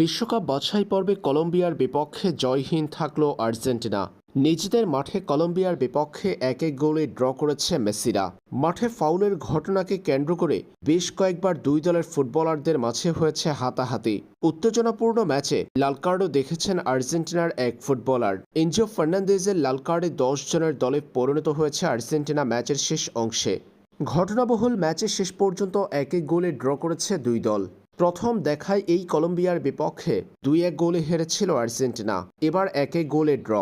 বিশ্বকাপ বাছাই পর্বে কলম্বিয়ার বিপক্ষে জয়হীন থাকল আর্জেন্টিনা। নিজেদের মাঠে কলম্বিয়ার বিপক্ষে এক এক গোলে ড্র করেছে মেসিরা। মাঠে ফাউলের ঘটনাকে কেন্দ্র করে বেশ কয়েকবার দুই দলের ফুটবলারদের মাঝে হয়েছে হাতাহাতি। উত্তেজনাপূর্ণ ম্যাচে লাল কার্ডও দেখেছেন আর্জেন্টিনার এক ফুটবলার। এনজিও ফার্নান্দেজের লাল কার্ডে দশ জনের দলে পরিণত হয়েছে আর্জেন্টিনা ম্যাচের শেষ অংশে। ঘটনাবহুল ম্যাচে শেষ পর্যন্ত এক এক গোলে ড্র করেছে দুই দল। প্রথম দেখায় এই কলম্বিয়ার বিপক্ষে দুই এক গোলে হেরেছিল আর্জেন্টিনা, এবার এক গোলে ড্র।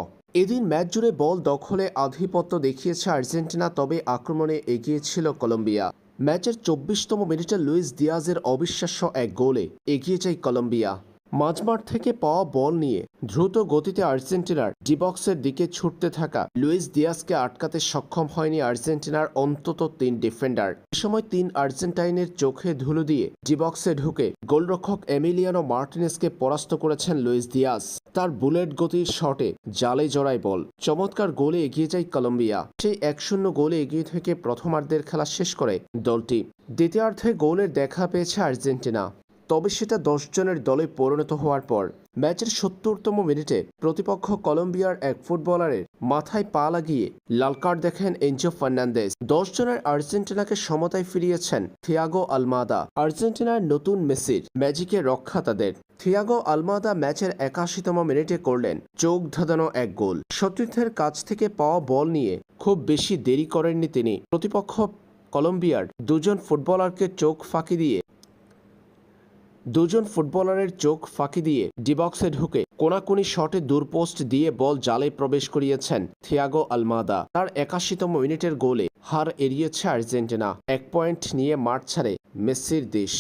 এদিন ম্যাচ জুড়ে বল দখলে আধিপত্য দেখিয়েছে আর্জেন্টিনা, তবে আক্রমণে এগিয়েছিল কলম্বিয়া। ম্যাচের চব্বিশতম মিনিটে লুইস দিয়াজের অবিশ্বাস্য এক গোলে এগিয়ে যায় কলম্বিয়া। মাঝমাঠ থেকে পাওয়া বল নিয়ে দ্রুত গতিতে আর্জেন্টিনার ডিবক্সের দিকে ছুটতে থাকা লুইস দিয়াসকে আটকাতে সক্ষম হয়নি আর্জেন্টিনার অন্তত তিন ডিফেন্ডার। এ সময় তিন আর্জেন্টাইনের চোখে ধুলো দিয়ে ডিবক্সে ঢুকে গোলরক্ষক এমিলিয়ানো মার্টিনেসকে পরাস্ত করেছেন লুইস দিয়াস। তার বুলেট গতির শটে জালে জড়ায় বল। চমৎকার গোলে এগিয়ে যায় কলম্বিয়া। সেই এক শূন্য গোলে এগিয়ে থেকে প্রথমার্ধের খেলা শেষ করে দলটি। দ্বিতীয়ার্ধে গোলের দেখা পেয়েছে আর্জেন্টিনা। তবে সেটা দশ জনের দলে পরিণত হওয়ার পর ম্যাচের সত্তরতম মিনিটে প্রতিপক্ষ কলম্বিয়ার এক ফুটবলারের মাথায় পা লাগিয়ে লাল কার্ড দেখেন এনজো ফার্নান্দেজ। দশ জনের আর্জেন্টিনাকে সমতায় ফিরিয়েছেন থিয়াগো আলমাদা। আর্জেন্টিনার নতুন মেসির ম্যাজিকে রক্ষা তাদের। থিয়াগো আলমাদা ম্যাচের একাশিতম মিনিটে করলেন চোখ ধাঁধানো এক গোল। সতীর্থের কাছ থেকে পাওয়া বল নিয়ে খুব বেশি দেরি করেননি তিনি। প্রতিপক্ষ কলম্বিয়ার দুজন ফুটবলারকে চোখ ফাঁকি দিয়ে দুজন ফুটবলারের চোখ ফাঁকি দিয়ে ডিবক্সে ঢুকে কোনাকুনি শটে দূরপোস্ট দিয়ে বল জালে প্রবেশ করিয়েছেন থিয়াগো আলমাদা। তার একাশিতম মিনিটের গোলে হার এড়িয়েছে আর্জেন্টিনা। এক পয়েন্ট নিয়ে মাঠ ছাড়ে মেসির দেশ।